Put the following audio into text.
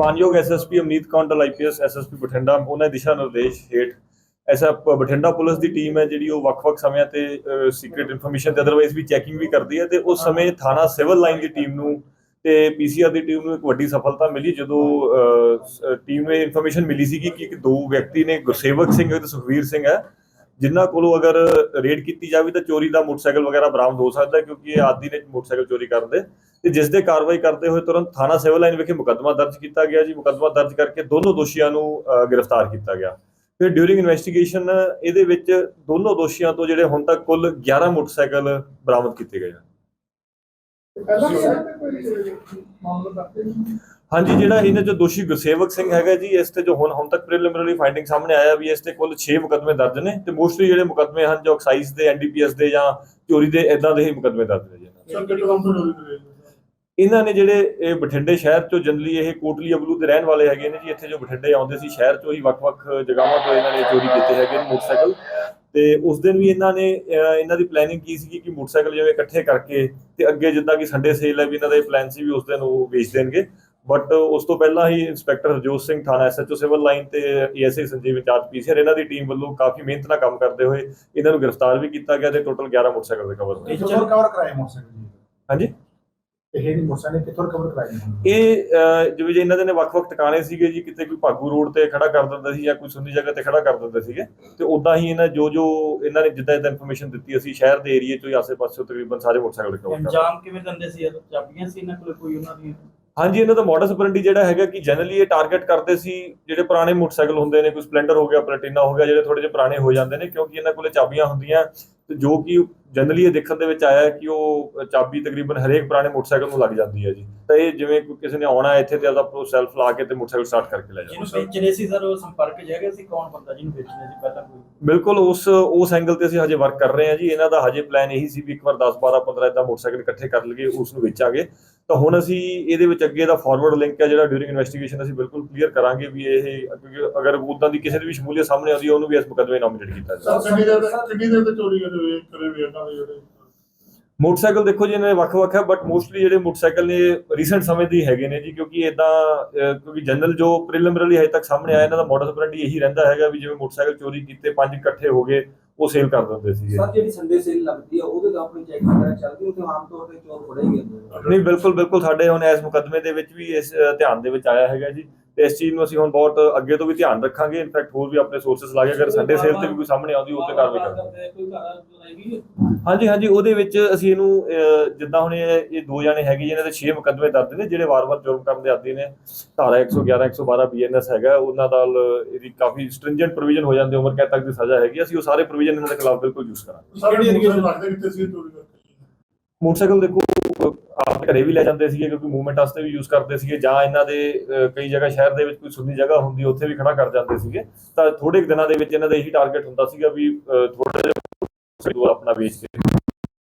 ਮਾਨਯੋਗ SSP Amneet Kondal IPS SSP Bathinda, ਉਹਨਾਂ ਦੇ ਦਿਸ਼ਾ ਨਿਰਦੇਸ਼ ਹੇਠ ਐਸਾ ਬਠਿੰਡਾ ਪੁਲਿਸ ਦੀ ਟੀਮ ਹੈ ਜਿਹੜੀ ਉਹ ਵੱਖ-ਵੱਖ ਸਮਿਆਂ ਤੇ ਸੀਕ੍ਰੀਟ ਇਨਫੋਰਮੇਸ਼ਨ ਤੇ ਅਦਰਵਾਈਜ਼ ਵੀ ਚੈਕਿੰਗ ਵੀ ਕਰਦੀ ਹੈ ਤੇ ਉਸ ਸਮੇਂ ਥਾਣਾ ਸਿਵਲ ਲਾਈਨ ਦੀ ਟੀਮ ਨੂੰ ਤੇ ਪੀਸੀਆਰ ਦੀ ਟੀਮ ਨੂੰ ਇੱਕ ਵੱਡੀ ਸਫਲਤਾ ਮਿਲੀ ਜਦੋਂ ਟੀਮ ਨੂੰ ਇਨਫੋਰਮੇਸ਼ਨ ਮਿਲੀ ਸੀ ਕਿ ਇੱਕ ਦੋ ਵਿਅਕਤੀ ਨੇ ਗੁਰਸੇਵਕ ਸਿੰਘ ਤੇ ਸੁਖਵੀਰ ਸਿੰਘ ਹੈ। ਜਿਨ੍ਹਾਂ ਕੋਲੋਂ ਅਗਰ ਰੇਡ ਕੀਤੀ ਜਾਵੇ ਤਾਂ ਚੋਰੀ ਦਾ ਮੋਟਰਸਾਈਕਲ ਵਗੈਰਾ ਬਰਾਮਦ ਹੋ ਸਕਦਾ ਕਿਉਂਕਿ ਇਹ ਆਦੀ ਨੇ ਮੋਟਰਸਾਈਕਲ ਚੋਰੀ ਕਰਨ ਦੇ। ਤੇ ਜਿਸ ਦੇ ਕਾਰਵਾਈ ਕਰਦੇ ਹੋਏ ਤੁਰੰਤ ਥਾਣਾ ਸਿਵਲ ਲਾਈਨ ਵਿਖੇ ਮੁਕੱਦਮਾ ਦਰਜ ਕੀਤਾ ਗਿਆ ਜੀ। ਮੁਕੱਦਮਾ ਦਰਜ ਕਰਕੇ ਦੋਨੋਂ ਦੋਸ਼ੀਆਂ ਨੂੰ ਗ੍ਰਿਫਤਾਰ ਕੀਤਾ ਗਿਆ। ਫਿਰ ਡਿਊਰਿੰਗ ਇਨਵੈਸਟੀਗੇਸ਼ਨ, ਇਹਦੇ ਵਿੱਚ ਦੋਨੋਂ ਦੋਸ਼ੀਆਂ ਤੋਂ ਜਿਹੜੇ ਹੁਣ ਤੱਕ ਕੁੱਲ 11 ਮੋਟਰਸਾਈਕਲ ਬਰਾਮਦ ਕੀਤੇ ਗਏ ਹਨ। ਪਹਿਲਾਂ ਵੀ ਇਹਨਾਂ ਤੇ ਕੋਈ ਮਾਮਲਾ ਦਰਜ ਨਹੀਂ ਹਾਂਜੀ ਜਿਹੜਾ ਇਹਨਾਂ ਚੋਂ ਦੋਸ਼ੀ ਗੁਰਸੇਵਕ ਸਿੰਘ ਹੈਗਾ ਜੀ ਇਸ ਤੇ ਜੋ ਹੁਣ ਹੁਣ ਤੱਕ ਪ੍ਰੀਲਿਮਿਨਰੀ ਫਾਈਂਡਿੰਗ ਸਾਹਮਣੇ ਆਇਆ ਵੀ ਇਸ ਤੇ ਕੁੱਲ 6 ਮੁਕੱਦਮੇ ਦਰਜ ਨੇ ਤੇ ਮੋਸਟਲੀ ਜਿਹੜੇ ਮੁਕੱਦਮੇ ਹਨ ਜੋ ਐਕਸਾਈਜ਼ ਦੇ ਐਨਡੀਪੀਐਸ ਦੇ ਜਾਂ ਚੋਰੀ ਦੇ ਇਦਾਂ ਦੇ ਹੀ ਮੁਕੱਦਮੇ ਦਰਜ ਨੇ ਜੀ। ਇਹਨਾਂ ਨੇ ਜਿਹੜੇ ਇਹ ਬਠਿੰਡੇ ਸ਼ਹਿਰ ਚੋਂ ਜਨਰਲੀ ਇਹ ਕੋਟਲੀ ਅਬਲੂ ਦੇ ਰਹਿਣ ਵਾਲੇ ਹੈਗੇ ਨੇ ਜੀ ਇੱਥੇ ਜੋ ਬਠਿੰਡੇ ਆਉਂਦੇ ਸੀ ਸ਼ਹਿਰ ਚੋਂ ਹੀ ਵੱਖ-ਵੱਖ ਜਗ੍ਹਾਵਾਂ ਤੋਂ ਇਹਨਾਂ ਨੇ ਚੋਰੀ ਕੀਤੇ ਹੈਗੇ ਨੇ ਮੋਟਰਸਾਈਕਲ। ਤੇ ਉਸ ਦਿਨ ਵੀ ਇਹਨਾਂ ਨੇ ਇਹਨਾਂ ਦੀ ਪਲੈਨਿੰਗ ਕੀ ਸੀ ਕਿ ਮੋਟਰਸਾਈਕਲ ਜਿਵੇਂ ਇਕੱਠੇ ਕਰਕੇ ਤੇ ਅੱਗੇ ਜਿੱਦਾਂ ਕਿ ਸੰਡੇ ਸੇਲ ਹੈ ਵੀ ਇਹਨਾਂ ਦਾ ਇਹ ਪਲਾਨ ਸੀ ਵੀ ਉਸ ਦਿਨ ਉਹ ਵੇਚ ਦੇਣਗੇ। ਬਟ ਉਸ ਤੋਂ ਪਹਿਲਾਂ ਹੀ ਇੰਸਪੈਕਟਰ ਹਰਜੋਤ ਸਿੰਘ ਥਾਣਾ ਐਸਐਚਓ ਸਿਵਲ ਲਾਈਨ ਤੇ ਏਐਸਆਈ ਸੰਜੀਵ ਇੰਚਾਰਜ ਪੀਸੀਆਰ ਇਹਨਾਂ ਦੀ ਟੀਮ ਵੱਲੋਂ ਕਾਫੀ ਮਿਹਨਤ ਨਾਲ ਕੰਮ ਕਰਦੇ ਹੋਏ ਇਹਨਾਂ ਨੂੰ ਗ੍ਰਿਫਤਾਰ ਵੀ ਕੀਤਾ ਗਿਆ ਤੇ ਟੋਟਲ 11 ਮੋਟਰਸਾਈਕਲ ਰਿਕਵਰ ਹੋਏ। ਕਿੱਥੋਂ ਕਵਰ ਕਰਾਏ ਮੋਟਰਸਾਈਕਲ ਜੀ। ਹਾਂਜੀ? ਇਹ ਨਹੀਂ ਮੋਟਰਸਾਈਕਲ ਕਿੱਥੋਂ ਕਵਰ ਕਰਾਏ ਇਹ ਅਹ, ਜਿਵੇਂ ਜੇ ਇਹਨਾਂ ਦੇ ਨੇ ਵੱਖ-ਵੱਖ ਟਿਕਾਣੇ ਸੀਗੇ ਜੀ ਕਿਤੇ ਕੋਈ ਭਾਗੂ ਰੋਡ ਤੇ ਖੜਾ ਕਰ ਦਿੰਦਾ ਸੀ ਜਾਂ ਕੋਈ ਸੁੰਨੀ ਜਗ੍ਹਾ ਤੇ ਖੜਾ ਕਰ ਦਿੰਦੇ ਸੀਗੇ ਤੇ ਉਦਾਂ ਹੀ ਇਹਨਾਂ ਜੋ ਜੋ ਇਹਨਾਂ ਨੇ ਜਿੱਦਾਂ ਜਿੱਦਾਂ ਇਨਫੋਰਮੇਸ਼ਨ ਦਿੱਤੀ ਅਸੀਂ ਸ਼ਹਿਰ ਦੇ ਏਰੀਏ ਚੋਂ ਹੀ ਆਸੇ-ਪਾਸੇ ਤਕਰੀਬਨ ਸਾਰੇ ਮੋਟਰਸਾਈਕਲ ਰਿਕਵਰ ਕਰ ਅੰਜਾਮ ਕਿਵੇਂ ਦਿੰਦੇ ਸੀ ਇਹ? ਚਾਬੀਆਂ ਸੀ ਇਹਨਾਂ ਕੋਲ ਕੋਈ ਉਹਨਾਂ ਦੀ ਹਾਂਜੀ ਇਹਨਾਂ ਦਾ ਮੋਡਸ ਆਪਰੈਂਡੀ ਜਿਹੜਾ ਹੈਗਾ ਕਿ ਜਨਰਲੀ ਇਹ ਟਾਰਗੇਟ ਕਰਦੇ ਸੀ ਜਿਹੜੇ ਪੁਰਾਣੇ ਮੋਟਰਸਾਈਕਲ ਹੁੰਦੇ ਨੇ ਕੋਈ ਸਪਲੈਂਡਰ ਹੋ ਗਿਆ ਪਲੈਟੀਨਾ ਹੋ ਗਿਆ ਜਿਹੜੇ ਥੋੜੇ ਜਿਹੇ ਪੁਰਾਣੇ ਹੋ ਜਾਂਦੇ ਨੇ ਕਿਉਂਕਿ ਇਹਨਾਂ ਕੋਲੇ ਚਾਬੀਆਂ ਹੁੰਦੀਆਂ ਤੇ ਜੋ ਕਿ ਜਨਰਲੀ ਇਹ ਦੇਖਣ ਦੇ ਵਿੱਚ ਆਇਆ ਹੈ ਕਿ ਉਹ ਚਾਬੀ ਤਕਰੀਬਨ ਹਰੇਕ ਪੁਰਾਣੇ ਮੋਟਰਸਾਈਕਲ ਨੂੰ ਲੱਗ ਜਾਂਦੀ ਹੈ ਜੀ। ਤਾਂ ਇਹ ਜਿਵੇਂ ਕੋਈ ਕਿਸੇ ਨੇ ਆਉਣਾ ਇੱਥੇ ਤੇ ਆਪਦਾ ਸੈਲਫ ਲਾ ਕੇ ਤੇ ਮੋਟਰਸਾਈਕਲ ਸਟਾਰਟ ਕਰਕੇ ਲੈ ਜਿਹਨੂੰ ਜਾਂਦਾ। ਵੇਚਣੇ ਸੀ ਸਰ ਉਹ ਸੰਪਰਕ ਹੈਗੇ ਸੀ? ਕੌਣ ਬੰਦਾ ਜਿਹਨੂੰ ਵੇਚਣੇ ਸੀ ਪਹਿਲਾਂ ਕੋਈ? ਬਿਲਕੁਲ ਉਸ ਉਸ ਐਂਗਲ ਤੇ ਅਸੀਂ ਹਜੇ ਵਰਕ ਕਰ ਰਹੇ ਹਾਂ ਜੀ। ਇਹਨਾਂ ਦਾ ਹਜੇ ਪਲਾਨ ਇਹੀ ਸੀ ਵੀ ਇੱਕ ਵਾਰ 10 12 15 ਇਦਾਂ ਮੋਟਰਸਾਈਕਲ ਇਕੱਠੇ ਕਰ ਲਈਏ ਉਸ ਨੂੰ ਵੇਚਾਂਗੇ। ਤਾਂ ਹੁਣ ਅਸੀਂ ਇਹਦੇ ਵਿੱਚ ਅੱਗੇ ਦਾ ਫਾਰਵਰਡ ਲਿੰਕ ਹੈ ਜਿਹੜਾ ਡਿਊਰਿੰਗ ਇਨਵੈਸਟੀਗੇਸ਼ਨ ਅਸੀਂ ਬਿਲਕੁਲ ਕਲੀਅਰ ਕਰਾਂਗੇ ਵੀ ਇਹ ਕਿਉਂਕਿ ਅਗਰ ਉਦਾਂ ਦੀ ਕਿਸੇ ਦੀ ਵੀ ਸ਼ਮੂਲੀਅਤ ਸਾਹਮਣੇ ਆਉਂਦੀ ਹੈ ਉਹਨੂੰ ਵੀ ਇਸ ਮੁਕੱਦਮੇ ਨਾਮਿਨੇਟ ਕੀਤਾ ਜਾਵੇ। ਦੇਰ ਕਿੰਨੀ ਦੇਰ ਤੇ ਚੋਰੀ ਕਰੇ ਇਹਨਾਂ ਦੇ ਜਿਹੜੇ ਮੋਟਰਸਾਈਕਲ ਦੇਖੋ ਜੀ ਇਹਨਾਂ ਦੇ ਵੱਖ-ਵੱਖ ਹੈ ਬਟ ਮੋਸਟਲੀ ਜਿਹੜੇ ਮੋਟਰਸਾਈਕਲ ਨੇ ਰੀਸੈਂਟ ਸਮੇਂ ਦੇ ਹੈਗੇ ਨੇ ਜੀ ਕਿਉਂਕਿ ਇਦਾਂ ਕਿਉਂਕਿ ਜਨਰਲ ਜੋ ਪ੍ਰੀਲਿਮਿਨਰੀ ਹਜੇ ਤੱਕ ਸਾਹਮਣੇ ਆਇਆ ਇਹਨਾਂ ਦਾ ਮੋਡਸ ਆਪਰੈਂਡੀ ਇਹੀ ਰਹਿੰਦਾ ਹੈਗਾ ਵੀ ਜਿਵੇਂ ਮੋਟਰਸਾਈਕਲ ਚੋਰੀ ਕੀਤੇ ਪੰਜ ਇਕੱਠੇ ਹੋ ਗਏ ਉਹ ਸੇਲ ਕਰ ਦਿੰਦੇ ਸੀਗੇ। ਸਰ ਜਿਹੜੀ ਸੰਡੇ ਸੇਲ ਲੱਗਦੀ ਆ ਉਹਦੇ ਤਾਂ ਆਪਣੀ ਚੈਕਿੰਗ ਵਗੈਰਾ ਚੱਲਦੀ ਉੱਥੇ ਆਮ ਤੌਰ ਤੇ ਚੋਰ ਫੜੇ ਹੀ ਨਹੀਂ ਬਿਲਕੁਲ ਬਿਲਕੁਲ ਸਾਡੇ ਹੁਣ ਇਸ ਮੁਕੱਦਮੇ ਦੇ ਵਿੱਚ ਵੀ ਇਸ ਧਿਆਨ ਦੇ ਵਿੱਚ ਆਇਆ ਹੈਗਾ ਜੀ। ਤੇ ਇਸ ਚੀਜ਼ ਨੂੰ ਅਸੀਂ ਹੁਣ ਬਹੁਤ ਅੱਗੇ ਤੋਂ ਵੀ ਧਿਆਨ ਰੱਖਾਂਗੇ। ਇਨਫੈਕਟ ਹੋਰ ਵੀ ਆਪਣੇ ਸੋਰਸਸ ਲਾ ਕੇ ਅਗਰ ਸੰਡੇ ਸੇਲ ਤੇ ਵੀ ਕੋਈ ਸਾਹਮਣੇ ਆਉਂਦੀ ਉਹ ਤੇ ਕਾਰਵਾਈ ਕਰਾਂਗੇ ਹਾਂਜੀ ਹਾਂਜੀ ਉਹਦੇ ਵਿੱਚ ਅਸੀਂ ਇਹਨੂੰ ਜਿੱਦਾਂ ਹੁਣ ਇਹ ਦੋ ਜਾਣੇ ਹੈਗੇ ਜੀ, ਇਹਨਾਂ ਦੇ 6 ਮੁਕੱਦਮੇ ਦਰਜ ਨੇ ਜਿਹੜੇ ਵਾਰ-ਵਾਰ ਜੁਰਮ ਕਰਨ ਦੇ ਆਦੀ ਨੇ। ਧਾਰਾ 111 112 ਬੀਐਨਐਸ ਹੈਗਾ ਉਹਨਾਂ ਨਾਲ ਇਹਦੀ ਕਾਫੀ ਸਟ੍ਰਿੰਜੈਂਟ ਪ੍ਰੋਵੀਜ਼ਨ ਹੋ ਜਾਂਦੇ ਉਮਰ ਕੈਦ ਤੱਕ ਦੀ ਸਜ਼ਾ ਹੈਗੀ ਅਸੀਂ ਉਹ ਸਾਰੇ ਪ੍ਰੋਵੀਜ਼ਨ ਇਹਨਾਂ ਦੇ ਖਿਲਾਫ ਬਿਲਕੁਲ ਯੂਜ਼ ਕਰਾਂਗੇ। ਸਾਰੇ ਮੋਟਰਸਾਈਕਲ ਲੱਗਦੇ ਕਿੱਥੇ ਸੀ ਚੋਰੀ ਕਰਕੇ? ਮੋਟਰਸਾਈਕਲ ਦੇਖੋ ਆਪ ਘਰੇ ਵੀ ਲੈ ਜਾਂਦੇ ਸੀਗੇ ਕਿਉਂਕਿ ਮੂਵਮੈਂਟ ਵਾਸਤੇ ਵੀ ਯੂਜ਼ ਕਰਦੇ ਸੀਗੇ ਜਾਂ ਇਹਨਾਂ ਦੇ ਕਈ ਜਗ੍ਹਾ ਸ਼ਹਿਰ ਦੇ ਵਿੱਚ ਕੋਈ ਸੁੰਨੀ ਜਗ੍ਹਾ ਹੁੰਦੀ ਉੱਥੇ ਵੀ ਖੜਾ ਕਰ ਜਾਂਦੇ ਸੀਗੇ। ਤਾਂ ਥੋੜੇ ਕੁ ਦਿਨਾਂ ਦੇ ਵਿੱਚ ਇਹਨਾਂ ਦਾ ਇਹੀ ਟਾਰਗੇਟ ਹੁੰਦਾ ਸੀਗਾ ਵੀ ਅਹ, ਜਿਹਾ ਆਪਣਾ ਵੇਚ ਕੇ